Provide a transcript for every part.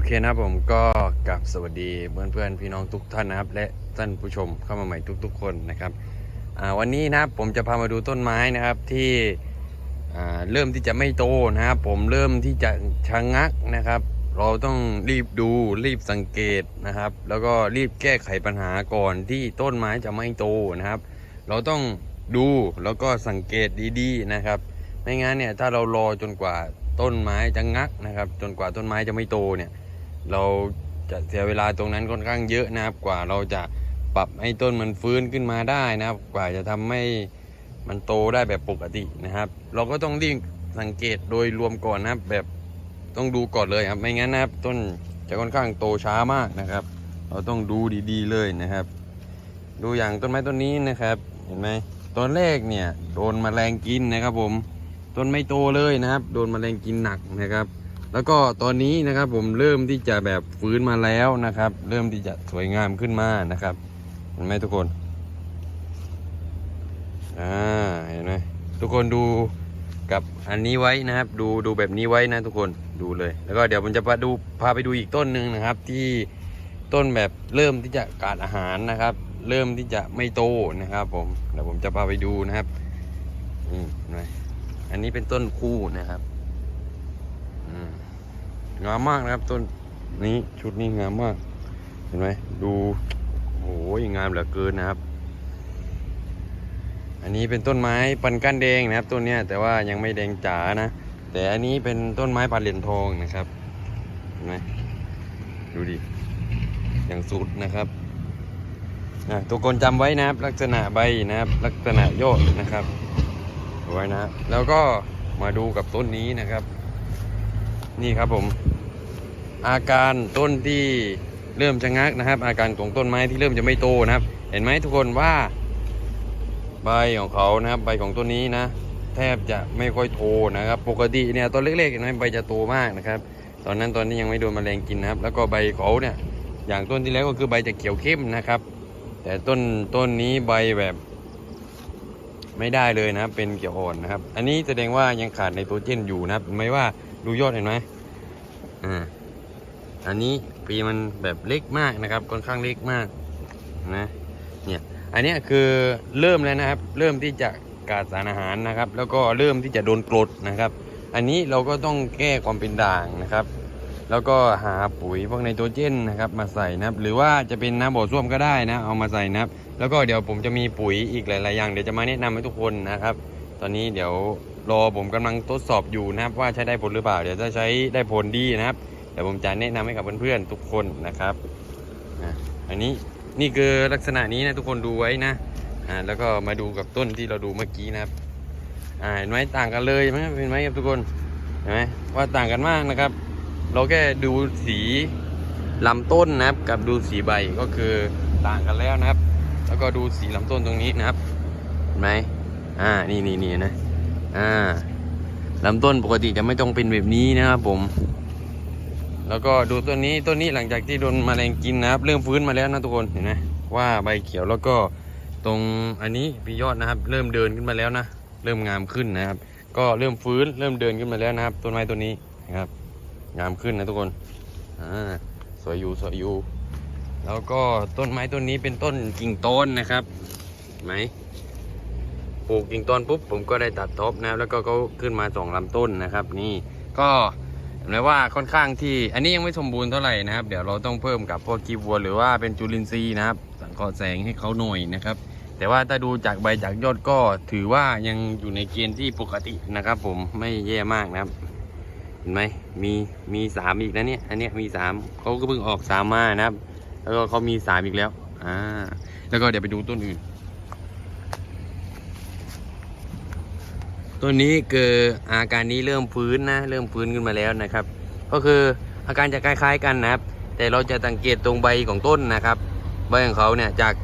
อเคนะครับผมก็กลับสวัสดีเพื่อนเพื่อนพี่น้องทุกท่านนะครับ และท่านผู้ชมเข้ามาใหม่ทุก ๆ คนนะครับวันนี้นะครับผมจะพามาดูต้นไม้นะครับที่เริ่มที่จะไม่โตนะครับผมเริ่มที่จะชะงักนะครับ เราต้องรีบดูรีบสังเกตนะครับ แล้วก็รีบแก้ไขปัญหาก่อนที่ต้นไม้จะไม่โตนะครับ เราต้องดูแล้วก็สังเกตดีๆนะครับไม่งั้นเนี่ยถ้าเรารอจนกว่าต้นไม้จะงักนะครับ จนกว่าต้นไม้จะไม่โตเนี่ย เราจะเสียเวลาตรงนั้นค่อนข้างเยอะนะครับ กว่าเราจะปรับให้ต้นมันฟื้นขึ้นมาได้นะครับ กว่าจะทำให้มันโตได้แบบปกตินะครับ เราก็ต้องรีบสังเกตโดยรวมก่อนนะครับ แบบต้องดูก่อนเลยครับไม่งั้นนะครับ ต้นจะค่อนข้างโตช้ามากนะครับ เราต้องดูดีๆเลยนะครับ ดูอย่างต้นไม้ต้นนี้นะครับ เห็นไหมตอนแรกเนี่ยโดนมแมลงกินนะครับ ผมต้นไม่โตเลยนะครับ โดนมแมลงกินหนักนะครับ แล้วก็ตอนนี้นะครับผมเริ่มที่จะแบบฟื้นมาแล้วนะครับ เริ่มที่จะสวยงามขึ้นมานะครับเห็นไหมทุกคนอ่าเห็นไหมทุกคนดูกับอันนี้ไว้นะครับ ดูดูแบบนี้ไว้นะทุกคนดูเลย แล้วก็เดี๋ยวผมจะพาดูพาไปดูอีกต้นหนึ่งนะครับ ที่ต้นแบบเริ่มที่จะขาดอาหารนะครับ เริ่มที่จะไม่โตนะครับ ผมเดี๋ยวผมจะพาไปดูนะครับนี่เห็นไหมอันนี้เป็นต้นคู่นะครับ งามมากนะครับต้นนี้ชุดนี้งามมาก เห็นไหมดูโอ้ยงามเหลือเกินนะครับ อันนี้เป็นต้นไม้ปันก้านแดงนะครับต้นเนี้ยแต่ว่ายังไม่แดงจ๋านะ แต่อันนี้เป็นต้นไม้ปานเหรียญทองนะครับเห็นไหมดูดิอย่างสุดนะครับนะทุกคนจำไว้นะครับ ลักษณะใบนะครับ ลักษณะยอดนะครับเอาไว้นะแล้วก็มาดูกับต้นนี้นะครับ นี่ครับผม อาการต้นที่เริ่มชะงักนะครับ อาการของต้นไม้ที่เริ่มจะไม่โตนะครับ เห็นไหมทุกคนว่า ใบของเขานะครับ ใบของต้นนี้นะ แทบจะไม่ค่อยโตนะครับ ปกติเนี่ยต้นเล็กๆเห็นไหมใบจะโตมากนะครับ ตอนนั้นตอนนี้ยังไม่โดนแมลงกินนะครับ แล้วก็ใบเขาเนี่ย อย่างต้นที่แล้วก็คือใบจะเขียวเข้มนะครับ แต่ต้นต้นนี้ใบแบบไม่ได้เลยนะครับเป็นเขียวอ่อนนะครับ อันนี้แสดงว่ายังขาดไนโตรเจนอยู่นะครับเห็นไหมว่า ดูยอดเห็นไหมอ่าอันนี้ปีมันแบบเล็กมากนะครับค่อนข้างเล็กมากนะเนี่ยอันนี้คือเริ่มแล้วนะครับ เริ่มที่จะขาดสารอาหารนะครับ แล้วก็เริ่มที่จะโดนกรดนะครับ อันนี้เราก็ต้องแก้ความเป็นด่างนะครับ แล้วก็หาปุ๋ยพวกไนโตรเจนนะครับ มาใส่นะครับ หรือว่าจะเป็นน้ำบ่อส้วมก็ได้นะเอามาใส่นะครับ แล้วก็เดี๋ยวผมจะมีปุ๋ยอีกหลาย ๆ อย่างเดี๋ยวจะมาแนะนำให้ทุกคนนะครับ ตอนนี้เดี๋ยว รอผมกำลังทดสอบอยู่นะครับ ว่าใช้ได้ผลหรือเปล่า เดี๋ยวถ้าใช้ได้ผลดีนะครับเดี๋ยวผมจะแนะนำให้กับเพื่อนๆทุกคนนะครับอันนี้นี่คือลักษณะนี้นะทุกคนดูไว้นะอ่าแล้วก็มาดูกับต้นที่เราดูเมื่อกี้นะครับอ่าเห็นไหมต่างกันเลยไหมเห็นไหมครับทุกคนเห็นไหมว่าต่างกันมากนะครับ เราแค่ดูสีลำต้นนะครับกับดูสีใบก็คือต่างกันแล้วนะครับ แล้วก็ดูสีลำต้นตรงนี้นะครับเห็นไหมอ่านี่นี่นี่นะ อ่าลำต้นปกติจะไม่ต้องเป็นแบบนี้นะครับผม แล้วก็ดูต้นนี้ต้นนี้หลังจากที่โดนแมลงกินนะครับ เริ่มฟื้นมาแล้วนะทุกคนเห็นไหมว่าใบเขียวแล้วก็ตรงอันนี้พี่ยอดนะครับ เริ่มเดินขึ้นมาแล้วนะเริ่มงามขึ้นนะครับ ก็เริ่มฟื้นเริ่มเดินขึ้นมาแล้วนะครับต้นไม้ต้นนี้นะครับ งามขึ้นนะทุกคนอ่าสวยอยู่สวยอยู่แล้วก็ต้นไม้ต้นนี้เป็นต้นกิ่งต้นนะครับไหม ปลูกกิ่งต้นปุ๊บผมก็ได้ตัดท็อปนะแล้วก็เขาขึ้นมาสองลำต้นนะครับ นี่ก็เห็นไหมว่าค่อนข้างที่ อันนี้ยังไม่สมบูรณ์เท่าไหร่นะครับ เดี๋ยวเราต้องเพิ่มกับพวกกีวัวหรือว่าเป็นจุลินทรีย์นะครับ สังเคราะห์แสงให้เขาหน่อยนะครับ แต่ว่าถ้าดูจากใบจากยอดก็ถือว่ายังอยู่ในเกณฑ์ที่ปกตินะครับ ผมไม่แย่มากนะครับเห็นไหมมีมีสามอีกนะเนี่ยอันเนี้ยมีสามเขาก็เพิ่งออกสามมานะครับ แล้วก็เขามีสามอีกแล้วอ่าแล้วก็เดี๋ยวไปดูต้นอื่น ตัวนี้คืออาการนี้เริ่มฟื้นนะ เริ่มฟื้นขึ้นมาแล้วนะครับ ก็คืออาการจะคล้าย ๆ กันนะครับ แต่เราจะสังเกตตรงใบของต้นนะครับ ใบของเขาเนี่ยจาก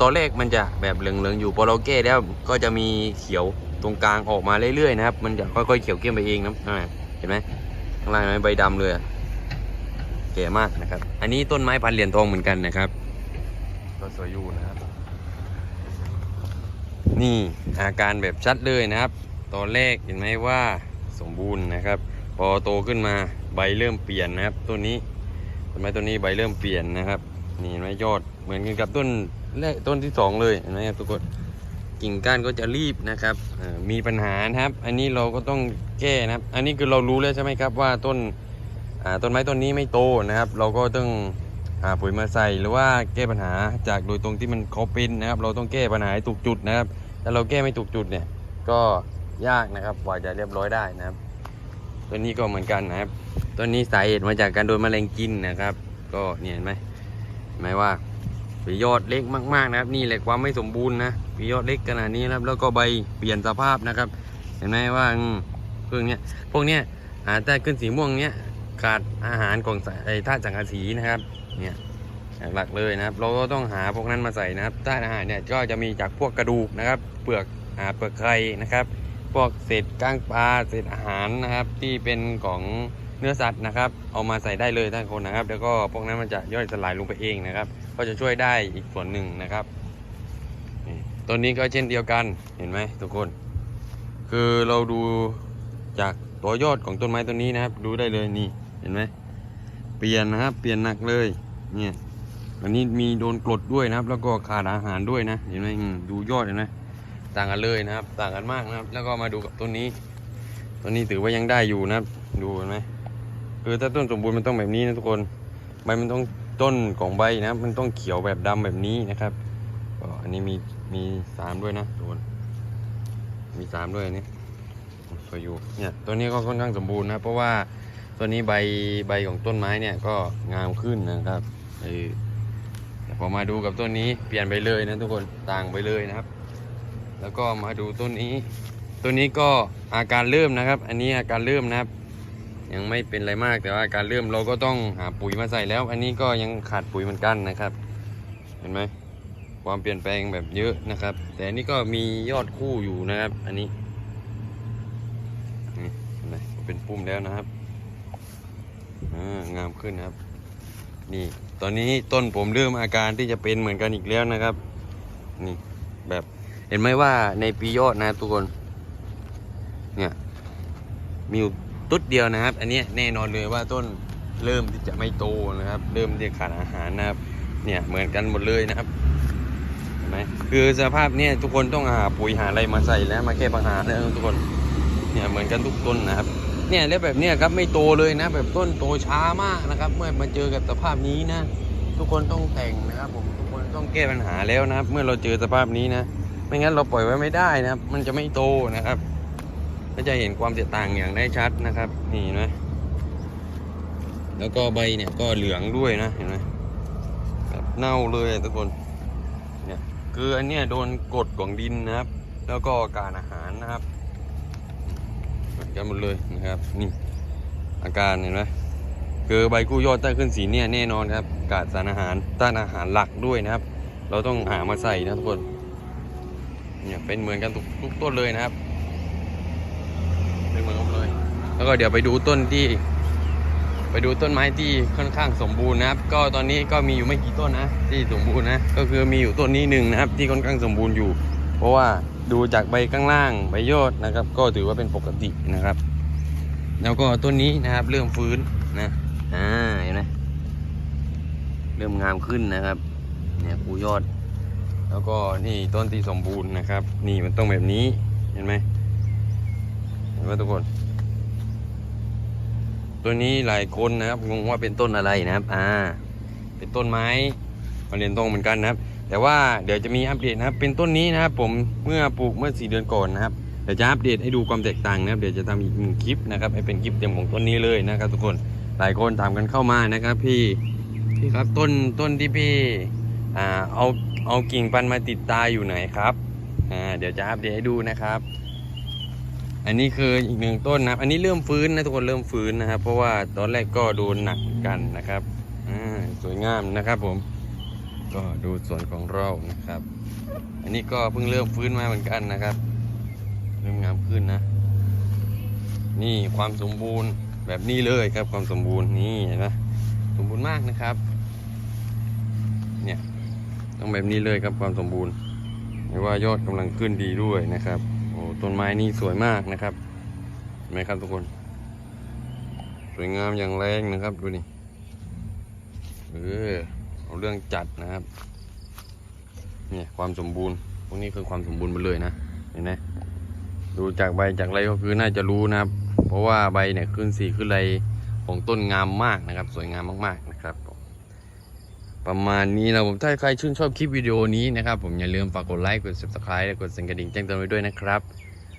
ตอนแรกมันจะแบบเหลืองๆอยู่พอเราแก้แล้วก็จะมีเขียวตรงกลางออกมาเรื่อยๆนะครับ มันจะค่อยๆเขียวเข้มไปเองนะเห็นไหมข้างล่างมันใบดำเลยอะแก่มากนะครับ อันนี้ต้นไม้พันเหรียญทองเหมือนกันนะครับก็สวยอยู่นะครับ นี่อาการแบบชัดเลยนะครับ ตอนแรกเห็นไหมว่าสมบูรณ์นะครับ พอโตขึ้นมาใบเริ่มเปลี่ยนนะครับต้นนี้ต้นไม้ต้นนี้ใบเริ่มเปลี่ยนนะครับนี่เห็นไหมยอดเหมือนกันกับต้นแรกต้นที่สองเลยเห็นไหมครับทุกคนกิ่งก้านก็จะรีบนะครับมีปัญหานะครับ อันนี้เราก็ต้องแก้นะครับ อันนี้คือเรารู้แล้วใช่ไหมครับว่าต้นต้นไม้ต้นนี้ไม่โตนะครับ เราก็ต้องหาปุ๋ยมาใส่หรือว่าแก้ปัญหาจากโดยตรงที่มันเขาเป็นนะครับ เราต้องแก้ปัญหาให้ถูกจุดนะครับถ้าเราแก้ไม่ถูกจุดเนี่ยก็ ยากนะครับกว่าจะเรียบร้อยได้นะครับ ตัวนี้ก็เหมือนกันนะครับ ตัวนี้สาเหตุมาจากการโดนแมลงกินนะครับ ก็เนี่ยเห็นไหมห็นไหมว่าปียอดเล็กมากๆนะครับ นี่แหละความไม่สมบูรณ์นะปียอดเล็กขนาดนี้นะครับ แล้วก็ใบเปลี่ยนสภาพนะครับ เห็นไหมว่าอืมพวกเนี้ยพวกเนี้ยอาถ้าขึ้นสีม่วงเนี้ยขาดอาหารของสาไอ้ธาตุสังกะสีนะครับเนี่ยหลักเลยนะครับ เราก็ต้องหาพวกนั้นมาใส่นะครับธาตุอาหารเนี่ยก็จะมีจากพวกกระดูกนะครับ เปลือกอ่าเปลือกไข่นะครับ พวกเศษก้างปลาเศษอาหารนะครับ ที่เป็นของเนื้อสัตว์นะครับ เอามาใส่ได้เลยท่านคนนะครับ แล้วก็พวกนั้นมันจะย่อยสลายลงไปเองนะครับ ก็จะช่วยได้อีกส่วนหนึ่งนะครับต้นนี้ก็เช่นเดียวกันเห็นไหมทุกคน คือเราดูจากตัวยอดของต้นไม้ต้นนี้นะครับ ดูได้เลยนี่เห็นไหมเปลี่ยนนะครับ เปลี่ยนหนักเลยเนี่ยอันนี้มีโดนกรดด้วยนะครับ แล้วก็ขาดอาหารด้วยนะเห็นไหมดูยอดเห็นไหม ต่างกันเลยนะครับ ต่างกันมากนะครับ แล้วก็มาดูกับต้นนี้ต้นนี้ถือว่ายังได้อยู่นะครับ ดูเห็นไหมคือถ้าต้นสมบูรณ์มันต้องแบบนี้นะทุกคนใบมันต้องต้นของใบนะมันต้องเขียวแบบดำแบบนี้นะครับก็อันนี้มีมีสามด้วยนะทุกคนมีสามด้วยอันนี้สวยอยู่เนี่ยตัวนี้ก็ค่อนข้างสมบูรณ์นะเพราะว่าตัวนี้ใบใบของต้นไม้เนี่ยก็งามขึ้นนะครับเออแต่พอมาดูกับต้นนี้เปลี่ยนไปเลยนะทุกคนต่างไปเลยนะครับ แล้วก็มาดูต้นนี้ ต้นนี้ก็อาการเริ่มนะครับ อันนี้อาการเริ่มนะครับ ยังไม่เป็นอะไรมากแต่ว่าอาการเริ่มเราก็ต้องหาปุ๋ยมาใส่แล้ว อันนี้ก็ยังขาดปุ๋ยเหมือนกันนะครับ เห็นไหมความเปลี่ยนแปลงแบบเยอะนะครับ แต่อันนี้ก็มียอดคู่อยู่นะครับ อันนี้นี่เป็นปุ่มแล้วนะครับอ่างามขึ้นนะครับ นี่ ตอนนี้ต้นผมเริ่มอาการที่จะเป็นเหมือนกันอีกแล้วนะครับ นี่แบบ เห็นไหมว่าในปียอดนะทุกคน เนี่ย มีอยู่ตุ๊ดเดียวนะครับ อันนี้แน่นอนเลยว่าต้นเริ่มที่จะไม่โตนะครับ เริ่มที่ขาดอาหารนะครับ เนี่ยเหมือนกันหมดเลยนะครับเห็นไหมคือสภาพเนี่ยทุกคนต้องหาปุ๋ยหาอะไรมาใส่แล้วมาแก้ปัญหาแล้วทุกคน เนี่ยเหมือนกันทุกต้นนะครับ เนี่ยแล้วแบบเนี้ยครับไม่โตเลยนะ แบบต้นโตช้ามากนะครับ เมื่อมาเจอกับสภาพนี้นะ ทุกคนต้องแต่งนะครับผมทุกคนต้องแก้ปัญหาแล้วนะครับ เมื่อเราเจอสภาพนี้นะ ไม่งั้นเราปล่อยไว้ไม่ได้นะครับ มันจะไม่โตนะครับ ก็จะเห็นความแตกต่างอย่างได้ชัดนะครับ นี่นไหมแล้วก็ใบเนี่ยก็เหลืองด้วยนะเห็นไหมแบบเน่าเลยทุกคน เนี่ยคืออันเนี้ยโดนกดของดินนะครับ แล้วก็การอาหารนะครับเหมือนกันหมดเลยนะครับ นี่อาการเห็นไหมคือใบกู้ยอดใต้ขึ้นสีเนี่ยแน่นอนครับขาดสารอาหารต้านอาหารหลักด้วยนะครับ เราต้องหามาใส่นะทุกคน เนี่ยเป็นเหมือนกันทุกทุกต้นเลยนะครับ เป็นเหมือนกันเลย แล้วก็เดี๋ยวไปดูต้นที่ ไปดูต้นไม้ที่ค่อนข้างสมบูรณ์นะครับ ก็ตอนนี้ก็มีอยู่ไม่กี่ต้นนะที่สมบูรณ์นะ ก็คือมีอยู่ต้นนี้หนึ่งนะครับ ที่ค่อนข้างสมบูรณ์อยู่ เพราะว่าดูจากใบข้างล่างใบยอดนะครับ ก็ถือว่าเป็นปกตินะครับ แล้วก็ต้นนี้นะครับเริ่มฟื้นนะอ่าเห็นไหมเริ่มงามขึ้นนะครับ เนี่ยคูยอด แล้วก็นี่ต้นที่สมบูรณ์นะครับ นี่มันต้องแบบนี้เห็นไหมเห็นไหมทุกคน ตัวนี้หลายคนนะครับงงว่าเป็นต้นอะไรนะครับอ่าเป็นต้นไม้มาเรียนตรงเหมือนกันนะครับ แต่ว่าเดี๋ยวจะมีอัปเดตนะครับ เป็นต้นนี้นะครับ ผมเมื่อปลูกเมื่อสี่เดือนก่อนนะครับเดี๋ยวจะอัปเดตให้ดูความแตกต่างนะครับ เดี๋ยวจะทำอีกหนึ่งคลิปนะครับให้เป็นคลิปเต็มของต้นนี้เลยนะครับ ทุกคนหลายคนถามกันเข้ามานะครับ พี่พี่ครับต้นต้นที่พี่ อ่าเอาเอากิ่งพันธุ์มาติดตาอยู่ไหนครับอ่าเดี๋ยวจะอัปเดตให้ดูนะครับ อันนี้คืออีกหนึ่งต้นนะครับ อันนี้เริ่มฟื้นนะทุกคนเริ่มฟื้นนะครับ เพราะว่าตอนแรกก็โดนหนักกันนะครับอ่าสวยงามนะครับผม ก็ดูส่วนของเรานะครับ อันนี้ก็เพิ่งเริ่มฟื้นมาเหมือนกันนะครับเริ่มงามขึ้นนะ นี่ความสมบูรณ์แบบนี้เลยครับความสมบูรณ์นี่เห็นไหมสมบูรณ์มากนะครับ ต้องแบบนี้เลยครับความสมบูรณ์ไม่ว่ายอดกำลังขึ้นดีด้วยนะครับโอ้ต้นไม้นี่สวยมากนะครับเห็นไหมครับทุกคน สวยงามอย่างแรงนะครับดูนี่เออเอาเรื่องจัดนะครับเนี่ยความสมบูรณ์พวกนี้คือความสมบูรณ์หมดเลยนะเห็นไหมดูจากใบจากไรก็คือน่าจะรู้นะครับ เพราะว่าใบเนี่ยขึ้นสีขึ้นไรของต้นงามมากนะครับ สวยงามมากๆนะครับ ประมาณนี้นะผมถ้าใครชื่นชอบคลิปวิดีโอนี้นะครับ ผมอย่าลืมฝากกดไลค์กด subscribe และกดสั่นกระดิ่งแจ้งเตือนไว้ด้วยนะครับ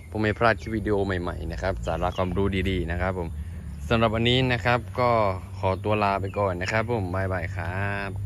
ผมไม่พลาดคลิปวิดีโอใหม่ๆนะครับสาระความรู้ดีๆนะครับ ผมสำหรับวันนี้นะครับก็ขอตัวลาไปก่อนนะครับ ผมบายบายครับ